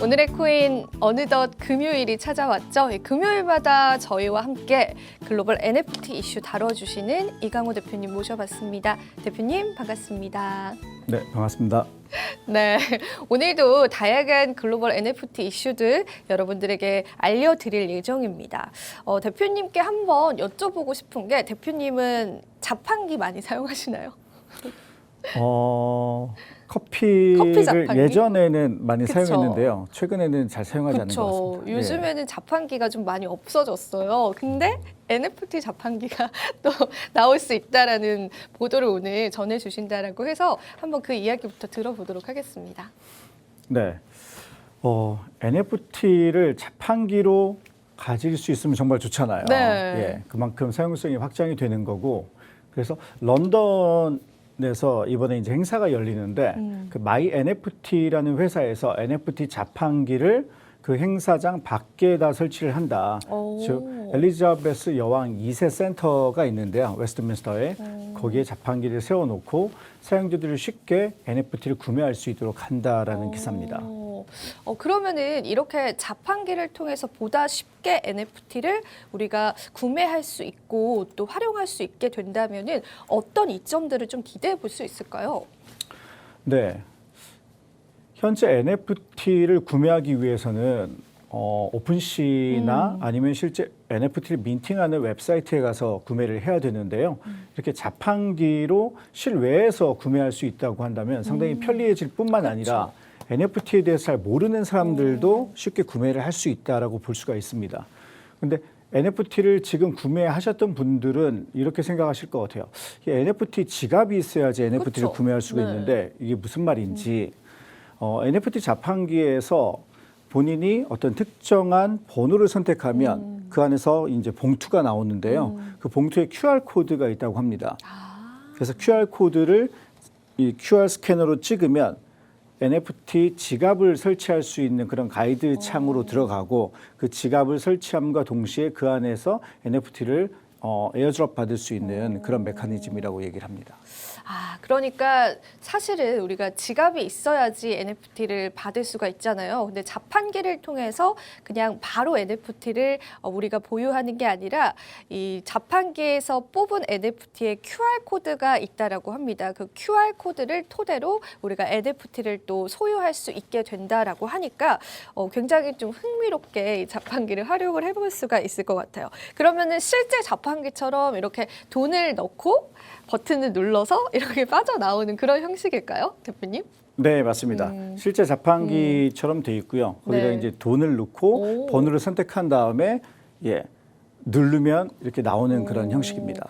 오늘의 코인 어느덧 금요일이 찾아왔죠. 이 금요일마다 저희와 함께 글로벌 NFT 이슈 다뤄주시는 이강호 대표님 모셔봤습니다. 대표님 반갑습니다. 네, 반갑습니다. 네, 오늘도 다양한 글로벌 NFT 이슈들 여러분들에게 알려드릴 예정입니다. 어, 대표님께 한번 여쭤보고 싶은 게 대표님은 자판기 많이 사용하시나요? 어, 커피 커피를 자판기? 예전에는 많이 그쵸. 사용했는데요. 최근에는 잘 사용하지 않는 것 그렇죠. 같습니다. 예. 요즘에는 자판기가 좀 많이 없어졌어요. 근데 NFT 자판기가 또 나올 수 있다라는 보도를 오늘 전해주신다라고 해서 한번 그 이야기부터 들어보도록 하겠습니다. 네. 어, NFT를 자판기로 가질 수 있으면 정말 좋잖아요. 네. 예, 그만큼 사용성이 확장이 되는 거고 그래서 런던 에서 이번에 이제 행사가 열리는데 음. 그 마이 NFT라는 회사에서 NFT 자판기를 그 행사장 밖에다 설치를 한다. 오. 즉 엘리자베스 여왕 2세 센터가 있는데요. 웨스트민스터에 음. 거기에 자판기를 세워놓고 사용자들이 쉽게 NFT를 구매할 수 있도록 한다라는 기사입니다. 어, 어, 그러면은 이렇게 자판기를 통해서 보다 쉽게 NFT를 우리가 구매할 수 있고 또 활용할 수 있게 된다면은 어떤 이점들을 좀 기대해 볼 수 있을까요? 네. 현재 NFT를 구매하기 위해서는 어, 오픈시나 음. 아니면 실제 NFT를 민팅하는 웹사이트에 가서 구매를 해야 되는데요. 음. 이렇게 자판기로 실외에서 구매할 수 있다고 한다면 상당히 음. 편리해질 뿐만 아니라 NFT에 대해서 잘 모르는 사람들도 쉽게 구매를 할 수 있다라고 볼 수가 있습니다. 근데 NFT를 지금 구매하셨던 분들은 이렇게 생각하실 것 같아요. 이 NFT 지갑이 있어야지 NFT를 그쵸. 구매할 수가 네. 있는데 이게 무슨 말인지 어, NFT 자판기에서 본인이 어떤 특정한 번호를 선택하면 음. 그 안에서 이제 봉투가 나오는데요. 그 봉투에 QR 코드가 있다고 합니다. 아, 그래서 QR 코드를 이 QR 스캐너로 찍으면 NFT 지갑을 설치할 수 있는 그런 가이드 창으로 들어가고 그 지갑을 설치함과 동시에 그 안에서 NFT를 어, 에어드롭 받을 수 있는 그런 메커니즘이라고 얘기를 합니다. 아, 그러니까 사실은 우리가 지갑이 있어야지 NFT를 받을 수가 있잖아요. 근데 자판기를 통해서 그냥 바로 NFT를 어, 우리가 보유하는 게 아니라 이 자판기에서 뽑은 NFT에 QR 코드가 있다라고 합니다. 그 QR 코드를 토대로 우리가 NFT를 또 소유할 수 있게 된다라고 하니까 어, 굉장히 좀 흥미롭게 이 자판기를 활용을 해볼 수가 있을 것 같아요. 그러면은 실제 자판 기처럼 이렇게 돈을 넣고 버튼을 눌러서 이렇게 빠져나오는 그런 형식일까요, 대표님? 네, 맞습니다. 음. 실제 자판기처럼 돼 있고요. 거기다 네. 이제 돈을 넣고 오. 번호를 선택한 다음에 예 누르면 이렇게 나오는 오. 그런 형식입니다.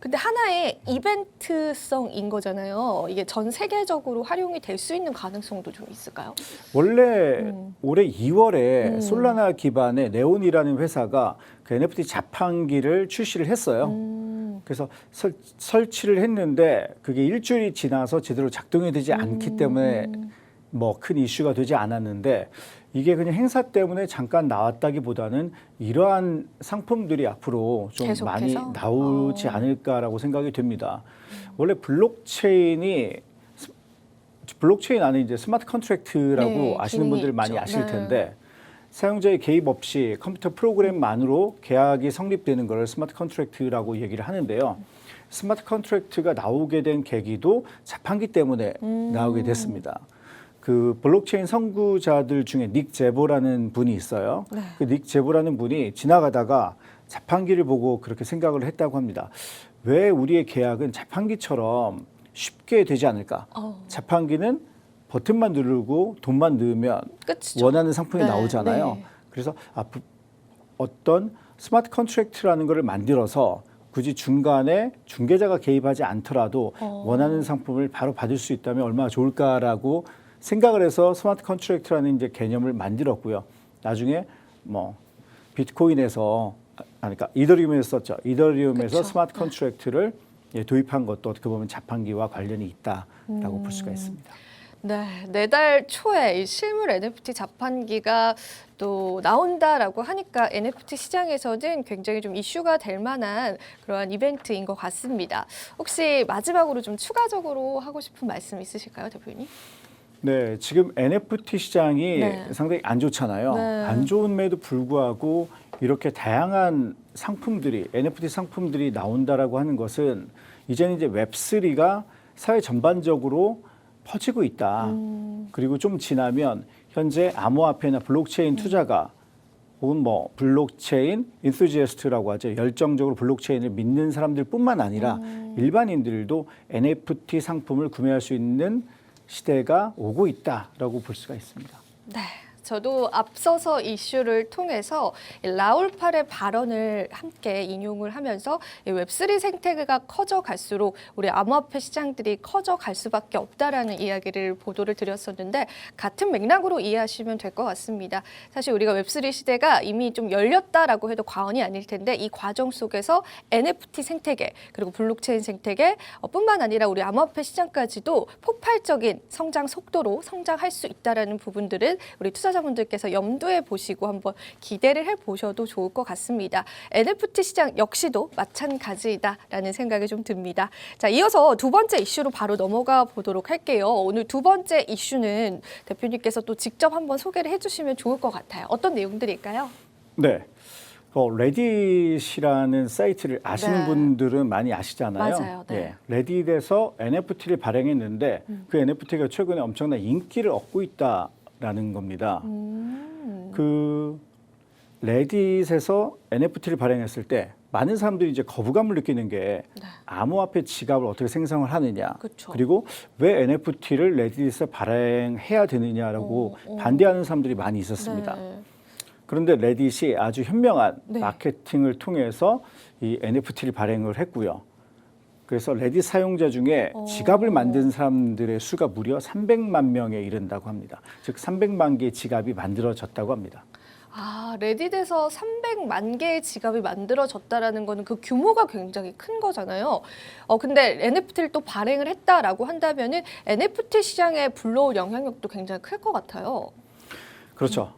근데 하나의 이벤트성인 거잖아요. 이게 전 세계적으로 활용이 될 수 있는 가능성도 좀 있을까요? 원래 음. 올해 2월에 음. 솔라나 기반의 네온이라는 회사가 그 NFT 자판기를 출시를 했어요. 음, 그래서 설, 설치를 했는데 그게 일주일이 지나서 제대로 작동이 되지 않기 때문에 음. 뭐큰 이슈가 되지 않았는데 이게 그냥 행사 때문에 잠깐 나왔다기보다는 이러한 상품들이 앞으로 좀 계속해서? 많이 나오지 어. 않을까라고 생각이 됩니다. 원래 블록체인이 스- 블록체인 안에 이제 스마트 컨트랙트라고 네, 아시는 분들 많이. 아실 네. 텐데 사용자의 개입 없이 컴퓨터 프로그램만으로 계약이 성립되는 것을 스마트 컨트랙트라고 얘기를 하는데요. 스마트 컨트랙트가 나오게 된 계기도 자판기 때문에 음. 나오게 됐습니다. 그 블록체인 선구자들 중에 닉 제보라는 분이 있어요. 네. 그닉 제보라는 분이 지나가다가 자판기를 보고 그렇게 생각을 했다고 합니다. 왜 우리의 계약은 자판기처럼 쉽게 되지 않을까? 어, 자판기는 버튼만 누르고 돈만 넣으면 끝이죠. 원하는 상품이 네, 나오잖아요. 네. 그래서 아, 부- 어떤 스마트 컨트랙트라는 것을 만들어서 굳이 중간에 중개자가 개입하지 않더라도 어. 원하는 상품을 바로 받을 수 있다면 얼마나 좋을까라고 생각을 해서 스마트 컨트랙트라는 이제 개념을 만들었고요. 나중에 뭐 비트코인에서 아, 그러니까 이더리움에서 썼죠. 이더리움에서 그쵸. 스마트 컨트랙트를 예, 도입한 것도 어떻게 보면 자판기와 관련이 있다라고 볼 음. 수가 있습니다. 네, 내달 초에 이 실물 NFT 자판기가 또 나온다라고 하니까 NFT 시장에서는 굉장히 좀 이슈가 될 만한 그러한 이벤트인 것 같습니다. 혹시 마지막으로 좀 추가적으로 하고 싶은 말씀 있으실까요, 대표님? 네, 지금 NFT 시장이 네. 상당히 안 좋잖아요. 네. 안 좋음에도 불구하고 이렇게 다양한 상품들이 NFT 상품들이 나온다라고 하는 것은 이제는 이제 웹3가 사회 전반적으로 퍼지고 있다. 음. 그리고 좀 지나면 현재 암호화폐나 블록체인 투자가 혹은 뭐 블록체인 인수지에스트라고 하죠. 열정적으로 블록체인을 믿는 사람들뿐만 아니라 일반인들도 NFT 상품을 구매할 수 있는 시대가 오고 있다라고 볼 수가 있습니다. 네. 저도 앞서서 이슈를 통해서 이 라울팔의 발언을 함께 인용을 하면서 이 웹3 생태계가 커져갈수록 우리 암호화폐 시장들이 커져갈 수밖에 없다라는 이야기를 보도를 드렸었는데 같은 맥락으로 이해하시면 될 것 같습니다. 사실 우리가 웹3 시대가 이미 좀 열렸다라고 해도 과언이 아닐 텐데 이 과정 속에서 NFT 생태계 그리고 블록체인 생태계 어, 뿐만 아니라 우리 암호화폐 시장까지도 폭발적인 성장 속도로 성장할 수 있다라는 부분들은 우리 투자 자분들께서 염두에 보시고 한번 기대를 해 보셔도 좋을 것 같습니다. NFT 시장 역시도 마찬가지다라는 생각이 좀 듭니다. 자, 이어서 두 번째 이슈로 바로 넘어가 보도록 할게요. 오늘 두 번째 이슈는 대표님께서 또 직접 한번 소개를 해주시면 좋을 것 같아요. 어떤 내용들일까요? 네. 어, 레딧이라는 사이트를 아시는 네. 분들은 많이 아시잖아요. 맞아요. 네. 예, 레딧에서 NFT를 발행했는데 음. 그 NFT가 최근에 엄청난 인기를 얻고 있다 라는 겁니다. 음. 그 레딧에서 NFT를 발행했을 때 많은 사람들이 이제 거부감을 느끼는 게 네. 암호화폐 지갑을 어떻게 생성을 하느냐, 그쵸. 리고 왜 NFT를 레딧에서 발행해야 되느냐라고 어, 어. 반대하는 사람들이 많이 있었습니다. 네. 그런데 레딧이 아주 현명한 네. 마케팅을 통해서 이 NFT를 발행을 했고요. 그래서 레딧 사용자 중에 어. 지갑을 만든 사람들의 수가 무려 300만 명에 이른다고 합니다. 즉 300만 개의 지갑이 만들어졌다고 합니다. 아, 레딧에서 300만 개의 지갑이 만들어졌다라는 거는 그 규모가 굉장히 큰 거잖아요. 어, 근데 NFT를 또 발행을 했다라고 한다면은 NFT 시장에 불러올 영향력도 굉장히 클 것 같아요. 그렇죠.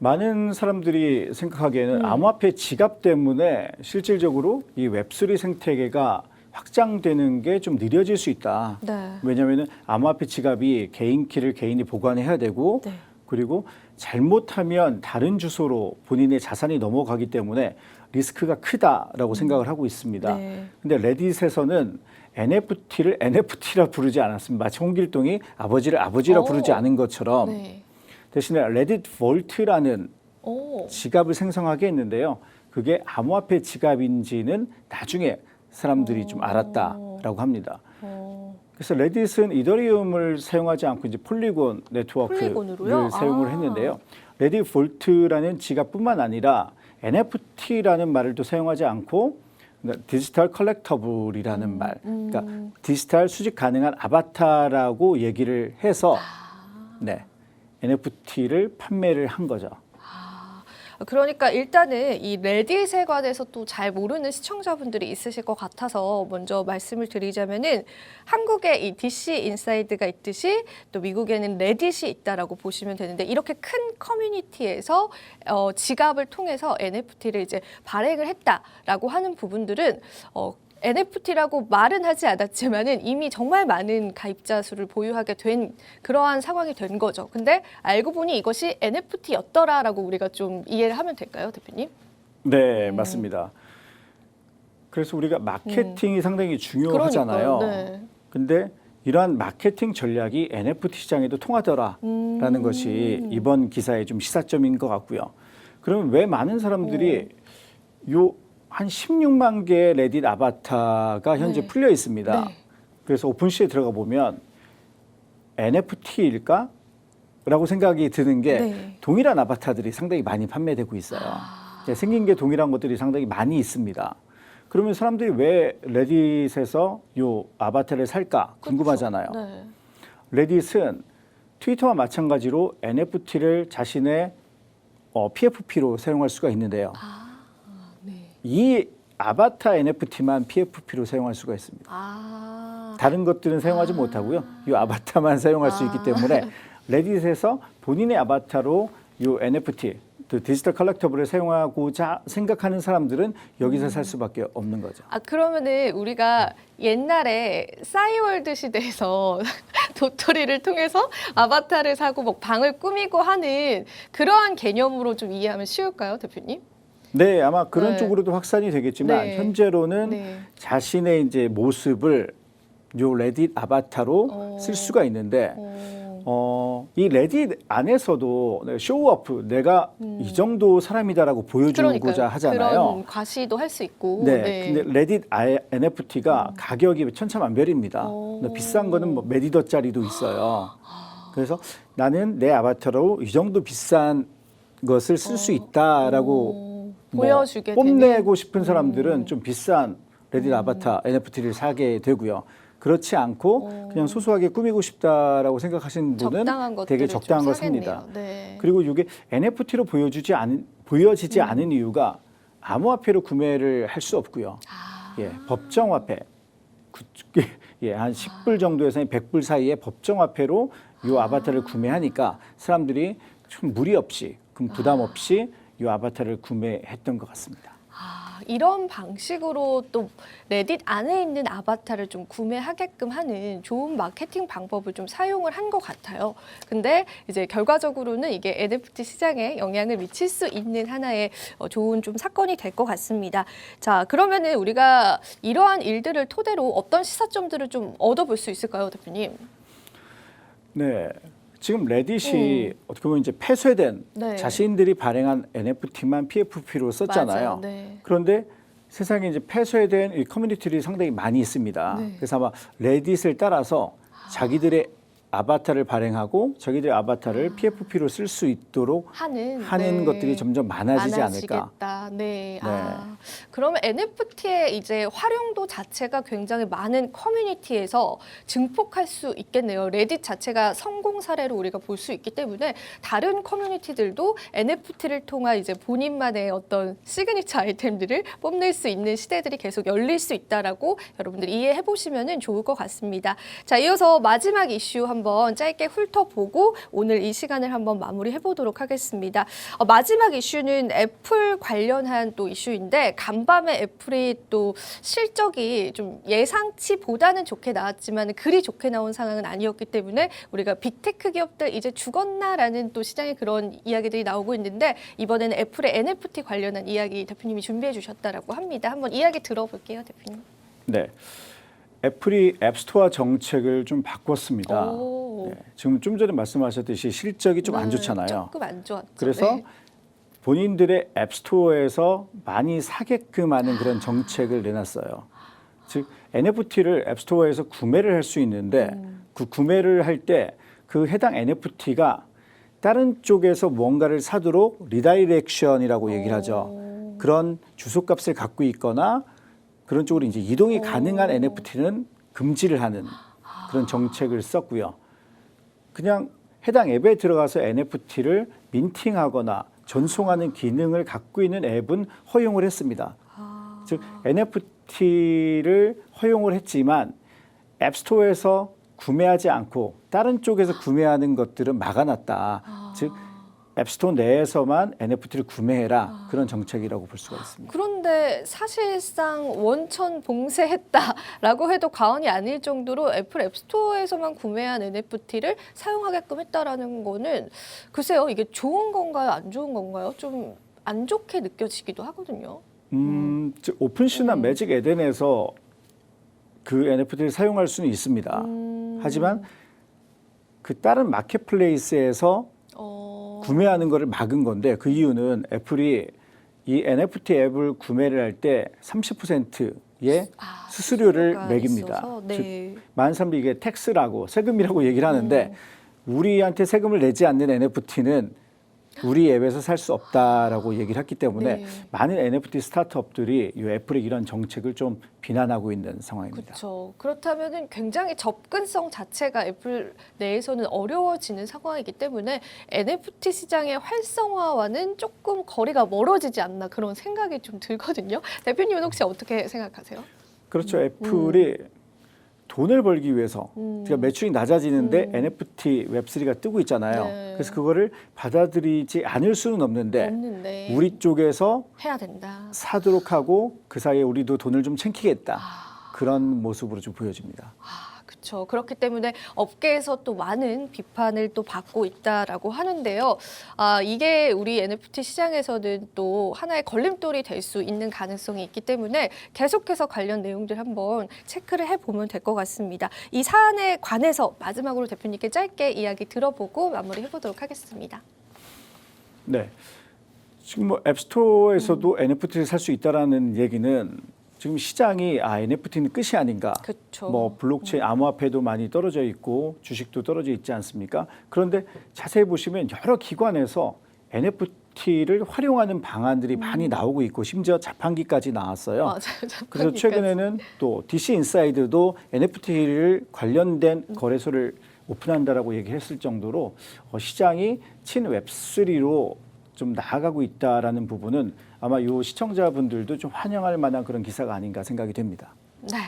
많은 사람들이 생각하기에는 음. 암호화폐 지갑 때문에 실질적으로 이 웹3 생태계가 확장되는 게 좀 느려질 수 있다. 네. 왜냐하면 암호화폐 지갑이 개인 키를 개인이 보관해야 되고 네. 그리고 잘못하면 다른 주소로 본인의 자산이 넘어가기 때문에 리스크가 크다라고 생각을 하고 있습니다. 음. 네. 근데 레딧에서는 NFT를 NFT라 부르지 않았습니다. 마치 홍길동이 아버지를 아버지라 오. 부르지 않은 것처럼 네. 대신에 레딧 볼트라는 오. 지갑을 생성하게 했는데요. 그게 암호화폐 지갑인지는 나중에 사람들이 좀 오. 알았다라고 합니다. 어. 그래서 레딧은 이더리움을 사용하지 않고 이제 폴리곤 네트워크를 폴리곤으로요? 사용을 아. 했는데요. 레딧 볼트라는 지갑뿐만 아니라 NFT라는 말을 또 사용하지 않고 그러니까 디지털 컬렉터블이라는 말, 그러니까 음. 디지털 수집 가능한 아바타라고 얘기를 해서 아. 네 NFT를 판매를 한 거죠. 그러니까 일단은 이 레딧에 관해서 또 잘 모르는 시청자분들이 있으실 것 같아서 먼저 말씀을 드리자면은 한국에 이 DC 인사이드가 있듯이 또 미국에는 레딧이 있다라고 보시면 되는데 이렇게 큰 커뮤니티에서 어, 지갑을 통해서 NFT를 이제 발행을 했다라고 하는 부분들은 어, NFT라고 말은 하지 않았지만은 이미 정말 많은 가입자 수를 보유하게 된 그러한 상황이 된 거죠. 근데 알고 보니 이것이 NFT였더라라고 우리가 좀 이해를 하면 될까요, 대표님? 네, 맞습니다. 그래서 우리가 마케팅이 상당히 중요하잖아요. 음. 그러니까요, 네. 근데 이러한 마케팅 전략이 NFT 시장에도 통하더라라는 음. 것이 이번 기사의 좀 시사점인 것 같고요. 그러면 왜 많은 사람들이 요 한 16만 개의 레딧 아바타가 현재 네. 풀려 있습니다. 네. 그래서 오픈시에 들어가 보면 NFT일까? 라고 생각이 드는 게 네. 동일한 아바타들이 상당히 많이 판매되고 있어요. 아. 네, 생긴 게 동일한 것들이 상당히 많이 있습니다. 그러면 사람들이 왜 레딧에서 요 아바타를 살까 궁금하잖아요. 네. 레딧은 트위터와 마찬가지로 NFT를 자신의 어, PFP로 사용할 수가 있는데요. 아, 네. 이 아바타 NFT만 PFP로 사용할 수가 있습니다. 아. 다른 것들은 사용하지 아. 못하고요. 이 아바타만 사용할 수 있기 아. 때문에 레딧에서 본인의 아바타로 이 NFT 또 디지털 컬렉터블을 사용하고자 생각하는 사람들은 여기서 살 수밖에 없는 거죠. 아 그러면은 우리가 옛날에 싸이월드 시대에서 도토리를 통해서 아바타를 사고 뭐 방을 꾸미고 하는 그러한 개념으로 좀 이해하면 쉬울까요, 대표님? 네, 아마 그런 네. 쪽으로도 확산이 되겠지만 네. 현재로는 네. 자신의 이제 모습을 요 레딧 아바타로 어. 쓸 수가 있는데 어, 어, 이 레딧 안에서도 네, 쇼우어프 내가 이 정도 사람이다라고 보여주고자 음. 그러니까요. 하잖아요. 그런 과시도 할 수 있고. 네, 근데 레딧 아- NFT가 가격이 천차만별입니다. 오. 근데 비싼 거는 뭐 메디더짜리도 있어요. 그래서 나는 내 아바타로 이 정도 비싼 것을 쓸 수 있다라고 어, 뭐 보여주게 뽐내고 되는. 싶은 사람들은 좀 비싼 레딧 아바타 NFT를 사게 되고요. 그렇지 않고 어. 그냥 소소하게 꾸미고 싶다라고 생각하시는 분은 적당한 되게 적당한 좀 걸. 삽니다. 네. 그리고 이게 NFT로 보여주지 않 보여지지 음. 않은 이유가 암호화폐로 구매를 할 수 없고요. 아, 예, 법정화폐 구- 예, 한 10불 정도에서 100불 사이에 법정화폐로 이 아 바타를 구매하니까 사람들이 좀 무리 없이 그럼 부담 없이 이 아바타를 구매했던 것 같습니다. 아, 이런 방식으로 또 레딧 안에 있는 아바타를 좀 구매하게끔 하는 좋은 마케팅 방법을 좀 사용을 한 것 같아요. 근데 이제 결과적으로는 이게 NFT 시장에 영향을 미칠 수 있는 하나의 어, 좋은 좀 사건이 될 것 같습니다. 자, 그러면은 우리가 이러한 일들을 토대로 어떤 시사점들을 좀 얻어볼 수 있을까요, 대표님? 네. 지금 레딧이 어떻게 보면 이제 폐쇄된 음. 네. 자신들이 발행한 NFT만 PFP로 썼잖아요. 맞아요. 네. 그런데 세상에 이제 폐쇄된 이 커뮤니티들이 상당히 많이 있습니다. 네. 그래서 아마 레딧을 따라서 자기들의 아바타를 발행하고 자기들의 아바타를 PFP로 쓸 수 있도록 하는 하는 네. 것들이 점점 많아지지 않을까. 많아지겠다. 네. 아, 그러면 NFT의 이제 활용도 자체가 굉장히 많은 커뮤니티에서 증폭할 수 있겠네요. 레딧 자체가 성공 사례로 우리가 볼 수 있기 때문에 다른 커뮤니티들도 NFT를 통한 이제 본인만의 어떤 시그니처 아이템들을 뽐낼 수 있는 시대들이 계속 열릴 수 있다라고 여러분들 이해해 보시면 좋을 것 같습니다. 자, 이어서 마지막 이슈 한번 짧게 훑어보고 오늘 이 시간을 한번 마무리해 보도록 하겠습니다. 어, 마지막 이슈는 애플 관련한 또 이슈인데 간밤에 애플이 또 실적이 좀 예상치보다는 좋게 나왔지만 그리 좋게 나온 상황은 아니었기 때문에 우리가 빅테크 기업들 이제 죽었나라는 또 시장에 그런 이야기들이 나오고 있는데 이번에는 애플의 NFT 관련한 이야기 대표님이 준비해 주셨다라고 합니다. 한번 이야기 들어볼게요, 대표님. 네. 애플이 앱스토어 정책을 좀 바꿨습니다. 오. 네. 지금 좀 전에 말씀하셨듯이 실적이 좀안 네, 좋잖아요. 조금 안 좋았죠. 그래서 네. 본인들의 앱스토어에서 많이 사게끔 하는 그런 정책을 내놨어요. 즉 NFT를 앱스토어에서 구매를 할 수 있는데 음. 그 구매를 할 때 그 해당 NFT가 다른 쪽에서 뭔가를 사도록 리다이렉션이라고 얘기를 하죠. 오. 그런 주소값을 갖고 있거나 그런 쪽으로 이제 이동이 오. 가능한 NFT는 금지를 하는 그런 정책을 썼고요. 그냥 해당 앱에 들어가서 NFT를 민팅하거나 전송하는 기능을 갖고 있는 앱은 허용을 했습니다. 아. 즉 NFT를 허용을 했지만 앱스토어에서 구매하지 않고 다른 쪽에서 구매하는 것들은 막아놨다. 아. 즉 앱스토어 내에서만 NFT를 구매해라 그런 정책이라고 볼 수가 있습니다. 그런데 사실상 원천 봉쇄했다라고 해도 과언이 아닐 정도로 애플 앱스토어에서만 구매한 NFT를 사용하게끔 했다라는 거는 글쎄요 이게 좋은 건가요 안 좋은 건가요 좀 안 좋게 느껴지기도 하거든요. 음, 즉 오픈시나 음. 매직 에덴에서 그 NFT를 사용할 수는 있습니다. 음, 하지만 그 다른 마켓플레이스에서 어, 구매하는 것을 막은 건데 그 이유는 애플이 이 NFT 앱을 구매를 할 때 30%의 아, 수수료를 매깁니다. 네. 많은 사람들이 이게 텍스라고 세금이라고 얘기를 하는데 음. 우리한테 세금을 내지 않는 NFT는 우리 앱에서 살 수 없다라고 얘기를 했기 때문에 네. 많은 NFT 스타트업들이 이 애플의 이런 정책을 좀 비난하고 있는 상황입니다. 그렇죠. 그렇다면은 굉장히 접근성 자체가 애플 내에서는 어려워지는 상황이기 때문에 NFT 시장의 활성화와는 조금 거리가 멀어지지 않나 그런 생각이 좀 들거든요. 대표님은 혹시 어떻게 생각하세요? 그렇죠. 음. 애플이 돈을 벌기 위해서 음. 그러니까 매출이 낮아지는데 음. NFT 웹3가 뜨고 있잖아요. 네. 그래서 그거를 받아들이지 않을 수는 없는데 없는데 우리 쪽에서 해야 된다. 사도록 하고 그 사이에 우리도 돈을 좀 챙기겠다. 아. 그런 모습으로 좀 보여집니다. 아, 그렇죠. 그렇기 때문에 업계에서 또 많은 비판을 또 받고 있다라고 하는데요. 아, 이게 우리 NFT 시장에서는 또 하나의 걸림돌이 될 수 있는 가능성이 있기 때문에 계속해서 관련 내용들 한번 체크를 해보면 될 것 같습니다. 이 사안에 관해서 마지막으로 대표님께 짧게 이야기 들어보고 마무리해 보도록 하겠습니다. 네. 지금 뭐 앱스토어에서도 NFT를 살 수 있다라는 얘기는 지금 시장이 아 NFT는 끝이 아닌가. 그렇죠. 뭐 블록체인 암호화폐도 많이 떨어져 있고 주식도 떨어져 있지 않습니까? 그런데 자세히 보시면 여러 기관에서 NFT를 활용하는 방안들이 많이 나오고 있고 심지어 자판기까지 나왔어요. 맞아요. 그래서 자판기까지. 최근에는 또 DC 인사이드도 NFT를 관련된 거래소를 오픈한다라고 얘기했을 정도로 어, 시장이 친 웹3로 좀 나아가고 있다라는 부분은 아마 요 시청자분들도 좀 환영할 만한 그런 기사가 아닌가 생각이 됩니다. 네.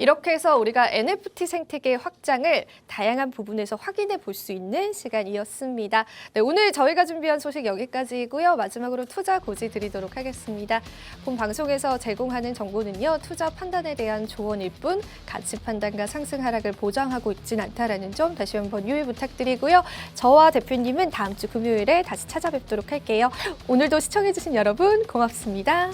이렇게 해서 우리가 NFT 생태계 확장을 다양한 부분에서 확인해 볼 수 있는 시간이었습니다. 네, 오늘 저희가 준비한 소식 여기까지이고요. 마지막으로 투자 고지 드리도록 하겠습니다. 본 방송에서 제공하는 정보는요, 투자 판단에 대한 조언일 뿐 가치 판단과 상승 하락을 보장하고 있진 않다라는 점 다시 한번 유의 부탁드리고요. 저와 대표님은 다음 주 금요일에 다시 찾아뵙도록 할게요. 오늘도 시청해주신 여러분 고맙습니다.